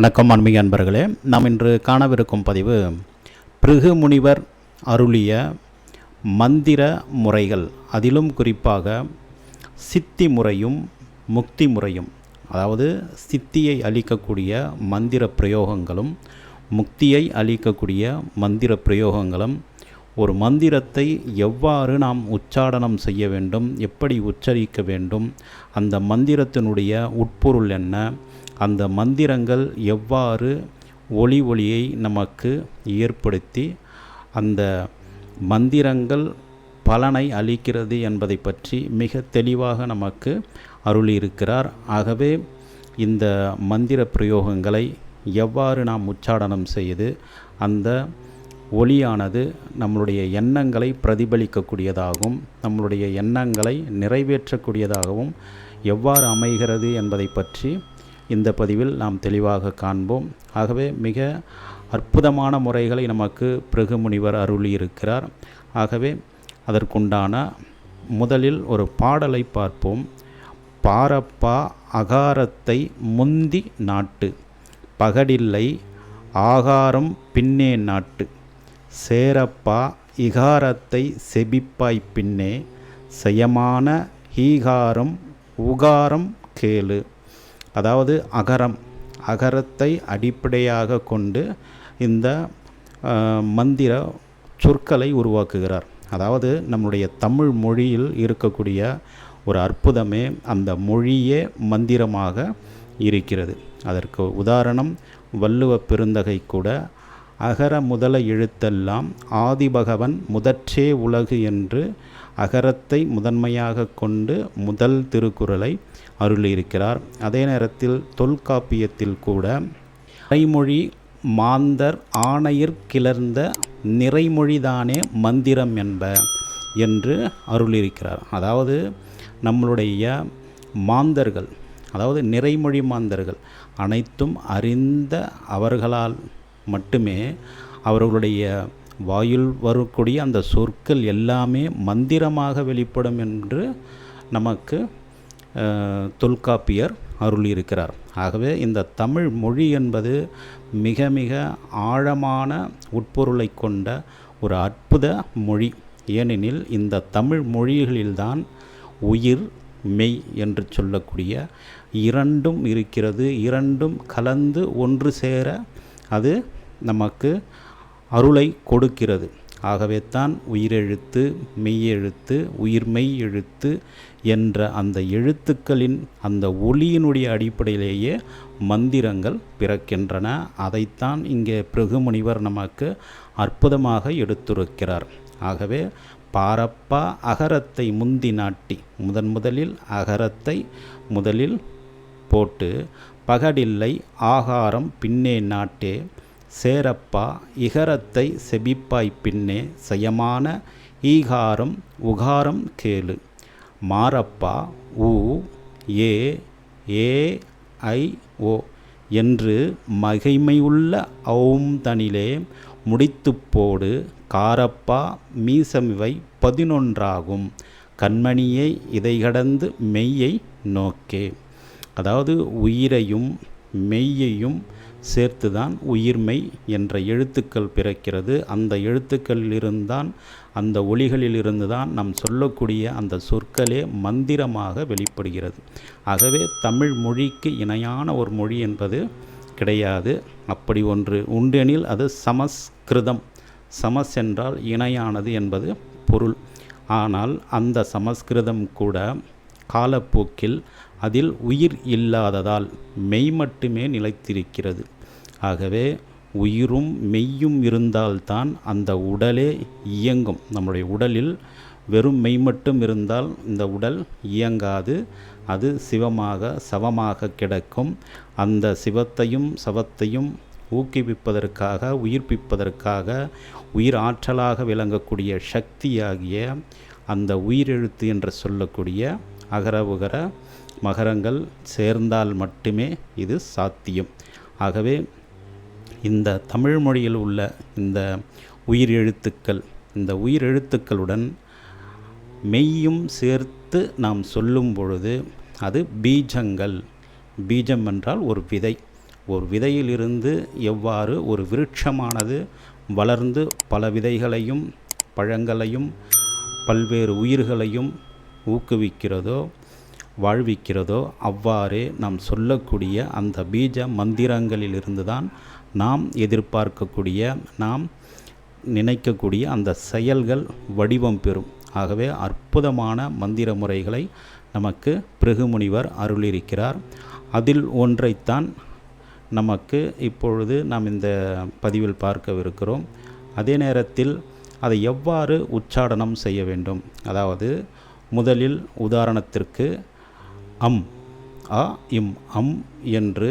வணக்கம் அன்பிக அன்பர்களே. நாம் இன்று காணவிருக்கும் பதிவு பிருகு முனிவர் அருளிய மந்திர முறைகள். அதிலும் குறிப்பாக சித்தி முறையும் முக்தி முறையும் அதாவது சித்தியை அளிக்கக்கூடிய மந்திர பிரயோகங்களும் முக்தியை அளிக்கக்கூடிய மந்திர பிரயோகங்களும் ஒரு மந்திரத்தை எவ்வாறு நாம் உச்சாடனம் செய்ய வேண்டும் எப்படி உச்சரிக்க வேண்டும் அந்த மந்திரத்தினுடைய உட்பொருள் என்ன அந்த மந்திரங்கள் எவ்வாறு ஒளி ஒளியை நமக்கு ஏற்படுத்தி அந்த மந்திரங்கள் பலனை அளிக்கிறது என்பதை பற்றி மிக தெளிவாக நமக்கு அருளியிருக்கிறார். ஆகவே இந்த மந்திர பிரயோகங்களை எவ்வாறு நாம் உச்சாடனம் செய்து அந்த ஒளியானது நம்மளுடைய எண்ணங்களை பிரதிபலிக்கக்கூடியதாகவும் நம்மளுடைய எண்ணங்களை நிறைவேற்றக்கூடியதாகவும் எவ்வாறு அமைகிறது என்பதை பற்றி இந்த பதிவில் நாம் தெளிவாக காண்போம். ஆகவே மிக அற்புதமான முறைகளை நமக்கு பிருகு முனிவர் அருளியிருக்கிறார். ஆகவே அதற்குண்டான முதலில் ஒரு பாடலை பார்ப்போம். பாரப்பா அகாரத்தை முந்தி நாட்டு பகடில்லை ஆகாரம் பின்னே நாட்டு. சேரப்பா இகாரத்தை செபிப்பாய் பின்னே செயமான ஹீகாரம் உகாரம் கேளு. அதாவது அகரம் அகரத்தை அடிப்படையாக கொண்டு இந்த மந்திர சொற்களை உருவாக்குகிறார். அதாவது நம்முடைய தமிழ் மொழியில் இருக்கக்கூடிய ஒரு அற்புதமே அந்த மொழியே மந்திரமாக இருக்கிறது. அதற்கு உதாரணம் வள்ளுவ பெருந்தகை கூட அகர முதல எழுத்தெல்லாம் ஆதிபகவன் முதற்றே உலகு என்று அகரத்தை முதன்மையாக கொண்டு முதல் திருக்குறளை அருளியிருக்கிறார். அதே நேரத்தில் தொல்காப்பியத்தில் கூட நிறைமொழி மாந்தர் ஆணையர் கிளர்ந்த நிறைமொழிதானே மந்திரம் என்ப என்று அருளியிருக்கிறார். அதாவது நம்மளுடைய மாந்தர்கள் அதாவது நிறைமொழி மாந்தர்கள் அனைத்தும் அறிந்த அவர்களால் மட்டுமே அவர்களுடைய வாயில் வரக்கூடிய அந்த சொற்கள் எல்லாமே மந்திரமாக வெளிப்படும் என்று நமக்கு தொல்காப்பியர் அருளியிருக்கிறார். ஆகவே இந்த தமிழ் மொழி என்பது மிக மிக ஆழமான உட்பொருளை கொண்ட ஒரு அற்புத மொழி. ஏனெனில் இந்த தமிழ் மொழிகளில்தான் உயிர் மெய் என்று சொல்லக்கூடிய இரண்டும் இருக்கிறது. இரண்டும் கலந்து ஒன்று சேர அது நமக்கு அருளை கொடுக்கிறது. ஆகவே தான் உயிரெழுத்து மெய்யெழுத்து உயிர்மெய் எழுத்து என்ற அந்த எழுத்துக்களின் அந்த ஒளியினுடைய அடிப்படையிலேயே மந்திரங்கள் பிறக்கின்றன. அதைத்தான் இங்கே பிருகுமுனிவர் நமக்கு அற்புதமாக எடுத்துரைக்கிறார். ஆகவே பாரப்பா அகரத்தை முந்தி நாட்டி முதன் முதலில் அகரத்தை முதலில் போட்டு பகடில்லை ஆகாரம் பின்னே நாட்டே சேரப்பா இகரத்தை செபிப்பாய் பின்னே செயமான ஈகாரம் உகாரம் கேளு. மாரப்பா உ ஏ ஏ ஐ ஓ என்று மகிமையுள்ள ஔம் தனிலே முடித்து போடு. காரப்பா மீசமிவை பதினொன்றாகும். கண்மணியை இதை கடந்து மெய்யை நோக்கே. அதாவது உயிரையும் மெய்யையும் சேர்த்துதான் உயிர்மெய் என்ற எழுத்துக்கள் பிறக்கிறது. அந்த எழுத்துக்களிலிருந்தான் அந்த ஒளிகளிலிருந்து தான் நாம் சொல்லக்கூடிய அந்த சொற்களே மந்திரமாக வெளிப்படுகிறது. ஆகவே தமிழ் மொழிக்கு இணையான ஒரு மொழி என்பது கிடையாது. அப்படி ஒன்று உண்டெனில் அது சமஸ்கிருதம். சமஸ் என்றால் இணையானது என்பது பொருள். ஆனால் அந்த சமஸ்கிருதம் கூட காலப்போக்கில் அதில் உயிர் இல்லாததால் மெய் மட்டுமே நிலைத்திருக்கிறது. ஆகவே உயிரும் மெய்யும் இருந்தால்தான் அந்த உடலே இயங்கும். நம்முடைய உடலில் வெறும் மெய் மட்டும் இருந்தால் இந்த உடல் இயங்காது. அது சிவமாக சவமாக கிடக்கும். அந்த சிவத்தையும் சவத்தையும் ஊக்குவிப்பதற்காக உயிர்ப்பிப்பதற்காக உயிர் ஆற்றலாக விளங்கக்கூடிய சக்தியாகிய அந்த உயிரெழுத்து என்று சொல்லக்கூடிய அகர உகர மகரங்கள் சேர்ந்தால் மட்டுமே இது சாத்தியம். ஆகவே இந்த தமிழ் மொழியில் உள்ள இந்த உயிர் எழுத்துக்கள் இந்த உயிர் எழுத்துக்களுடன் மெய்யும் சேர்த்து நாம் சொல்லும் பொழுது அது பீஜங்கள். பீஜம் என்றால் ஒரு விதை. ஒரு விதையிலிருந்து எவ்வாறு ஒரு விருட்சமானது வளர்ந்து பல விதைகளையும் பழங்களையும் பல்வேறு உயிர்களையும் ஊக்குவிக்கிறதோ வாழ்விக்கிறதோ அவ்வாறே நாம் சொல்லக்கூடிய அந்த பீஜ மந்திரங்களிலிருந்து தான் நாம் எதிர்பார்க்கக்கூடிய நாம் நினைக்கக்கூடிய அந்த செயல்கள் வடிவம் பெறும். ஆகவே அற்புதமான மந்திர முறைகளை நமக்கு பிருகுமுனிவர் அருளிருக்கிறார் அதில் ஒன்றைத்தான் நமக்கு இப்பொழுது நாம் இந்த பதிவில் பார்க்கவிருக்கிறோம். அதே நேரத்தில் அதை எவ்வாறு உச்சாடனம் செய்ய வேண்டும்? அதாவது முதலில் உதாரணத்திற்கு அம் அ இம் அம் என்று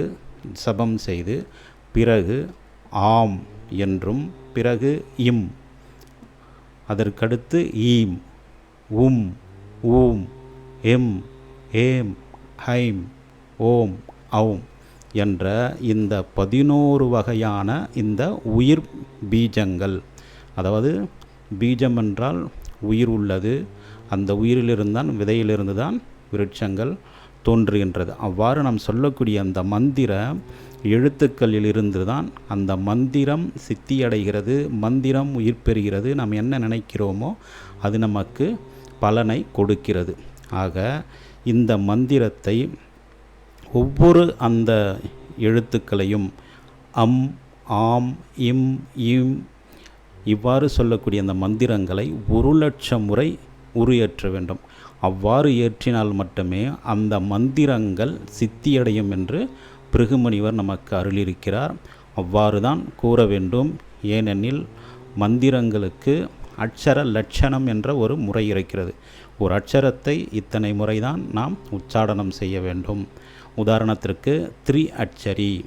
சபம் செய்து பிறகு ஆம் என்றும் பிறகு இம். அதற்கடுத்து ஈம் உம் ஊம் எம் ஏம் ஹைம் ஓம் அவும் என்ற இந்த பதினோரு வகையான இந்த உயிர் பீஜங்கள். அதாவது பீஜம் என்றால் உயிர் உள்ளது அந்த உயிரிலிருந்து தான் விதையிலிருந்து தான் விருட்சங்கள் தோன்றுகின்றது. அவ்வாறு நாம் சொல்லக்கூடிய அந்த மந்திர எழுத்துக்களிலிருந்து தான் அந்த மந்திரம் சித்தியடைகிறது மந்திரம் உயிர் பெறுகிறது நாம் என்ன நினைக்கிறோமோ அது நமக்கு பலனை கொடுக்கிறது. ஆக இந்த மந்திரத்தை ஒவ்வொரு அந்த எழுத்துக்களையும் அம் ஆம் இம் இம் இவ்வாறு சொல்லக்கூடிய அந்த மந்திரங்களை ஒரு லட்சம் முறை உருயேற்ற வேண்டும். அவ்வாறு ஏற்றினால் மட்டுமே அந்த மந்திரங்கள் சித்தியடையும் என்று பிருகுமணிவர் நமக்கு அருளியிருக்கிறார். அவ்வாறு தான் கூற வேண்டும். ஏனெனில் மந்திரங்களுக்கு அட்சர லட்சணம் என்ற ஒரு முறை இருக்கிறது. ஒரு அட்சரத்தை இத்தனை முறைதான் நாம் உச்சாடனம் செய்ய வேண்டும். உதாரணத்திற்கு த்ரி அட்சரி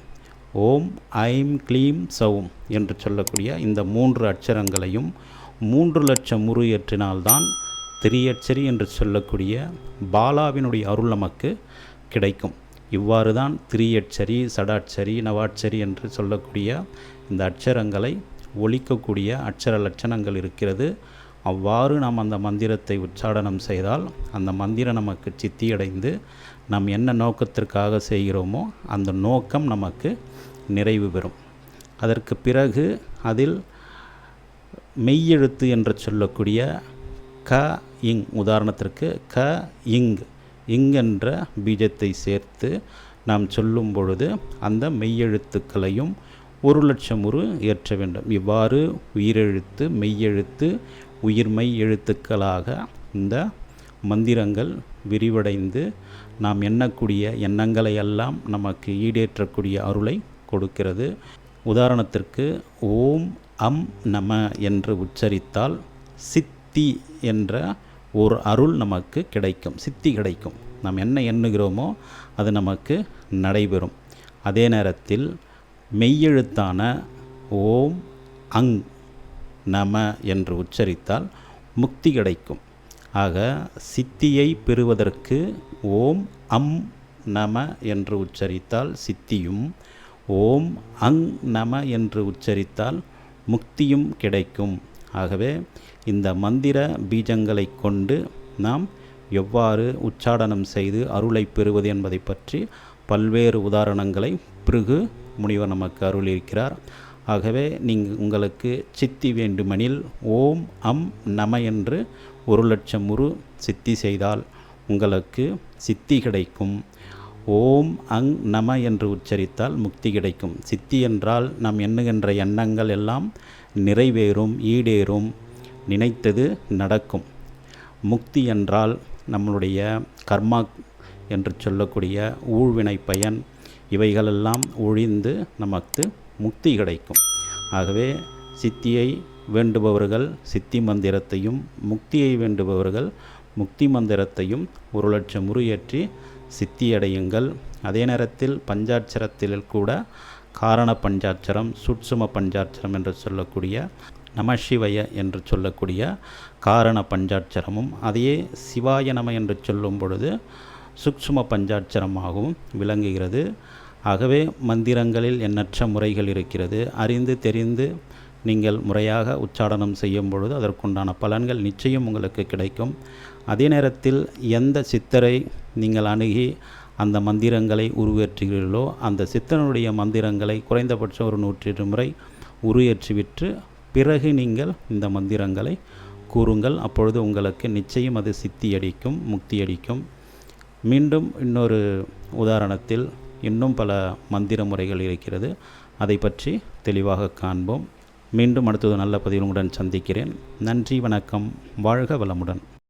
ஓம் ஐம் க்ளீம் சவும் என்று சொல்லக்கூடிய இந்த மூன்று அட்சரங்களையும் மூன்று லட்சம் முறு ஏற்றினால்தான் திரியட்சரி என்று சொல்லக்கூடிய பாலாவினுடைய அருள் நமக்கு கிடைக்கும். இவ்வாறு தான் திரியட்சரி சடாட்சரி நவாட்சரி என்று சொல்லக்கூடிய இந்த அட்சரங்களை ஒழிக்கக்கூடிய அட்சர லட்சணங்கள் இருக்கிறது. அவ்வாறு நாம் அந்த மந்திரத்தை உச்சாடனம் செய்தால் அந்த மந்திரம் நமக்கு சித்தியடைந்து நாம் என்ன நோக்கத்திற்காக செய்கிறோமோ அந்த நோக்கம் நமக்கு நிறைவு பெறும். அதற்கு பிறகு அதில் மெய்யெழுத்து என்று சொல்லக்கூடிய க இங் உதாரணத்திற்கு க இங். இங் என்ற பீஜத்தை சேர்த்து நாம் சொல்லும் பொழுது அந்த மெய்யெழுத்துக்களையும் ஒரு லட்சம் உரு ஏற்ற வேண்டும். இவ்வாறு உயிரெழுத்து மெய்யெழுத்து உயிர்மை எழுத்துக்களாக இந்த மந்திரங்கள் விரிவடைந்து நாம் எண்ணக்கூடிய எண்ணங்களை எல்லாம் நமக்கு ஈடேற்றக்கூடிய அருளை கொடுக்கிறது. உதாரணத்திற்கு ஓம் அம் நம என்று உச்சரித்தால் சித் சித்தி என்ற ஒரு அருள் நமக்கு கிடைக்கும். சித்தி கிடைக்கும். நாம் என்ன எண்ணுகிறோமோ அது நமக்கு நடைபெறும். அதே நேரத்தில் மெய்யெழுத்தான ஓம் அங் நம என்று உச்சரித்தால் முக்தி கிடைக்கும். ஆக சித்தியை பெறுவதற்கு ஓம் அம் நம என்று உச்சரித்தால் சித்தியும் ஓம் அங் நம என்று உச்சரித்தால் முக்தியும் கிடைக்கும். ஆகவே இந்த மந்திர பீஜங்களை கொண்டு நாம் எவ்வாறு உச்சாடனம் செய்து அருளை பெறுவது என்பதை பற்றி பல்வேறு உதாரணங்களை பிருகு முனிவர் நமக்கு அருளியிருக்கிறார். ஆகவே நீங்கள் உங்களுக்கு சித்தி வேண்டுமெனில் ஓம் அம் நம என்று ஒரு லட்சம் உரு சித்தி செய்தால் உங்களுக்கு சித்தி கிடைக்கும். ஓம் அங் நம என்று உச்சரித்தால் முக்தி கிடைக்கும். சித்தி என்றால் நாம் எண்ணுகின்ற எண்ணங்கள் எல்லாம் நிறைவேறும் ஈடேறும் நினைத்தது நடக்கும். முக்தி என்றால் நம்மளுடைய கர்மா என்று சொல்லக்கூடிய ஊழ்வினை பயன் இவைகளெல்லாம் ஒழிந்து நமக்கு முக்தி கிடைக்கும். ஆகவே சித்தியை வேண்டுபவர்கள் சித்தி மந்திரத்தையும் முக்தியை வேண்டுபவர்கள் முக்தி மந்திரத்தையும் ஒரு லட்சம் முறையேற்றி சித்தியடையுங்கள். அதே நேரத்தில் பஞ்சாட்சரத்தில் கூட காரண பஞ்சாட்சரம் சுட்சும பஞ்சாட்சரம் என்று சொல்லக்கூடிய நமசிவய என்று சொல்லக்கூடிய காரண பஞ்சாட்சரமும் அதையே சிவாய நம என்று சொல்லும் பொழுது சுக்ஷ்ம பஞ்சாட்சரமாகவும் விளங்குகிறது. ஆகவே மந்திரங்களில் எண்ணற்ற முறைகள் இருக்கிறது. அறிந்து தெரிந்து நீங்கள் முறையாக உச்சாடனம் செய்யும் பொழுது அதற்குண்டான பலன்கள் நிச்சயம் உங்களுக்கு கிடைக்கும். அதே நேரத்தில் எந்த சித்தரை நீங்கள் அணுகி அந்த மந்திரங்களை உருவேற்றுகிறீர்களோ அந்த சித்தனுடைய மந்திரங்களை குறைந்தபட்சம் ஒரு நூற்றி முறை உருவேற்றிவிட்டு பிறகு நீங்கள் இந்த மந்திரங்களை கூறுங்கள். அப்பொழுது உங்களுக்கு நிச்சயம் அது சித்தியடிக்கும் முக்தியடிக்கும். மீண்டும் இன்னொரு உதாரணத்தில் இன்னும் பல மந்திர முறைகள் இருக்கிறது. அதை பற்றி தெளிவாக காண்போம். மீண்டும் அடுத்தது நல்ல பதிவுடன் சந்திக்கிறேன். நன்றி வணக்கம். வாழ்க வளமுடன்.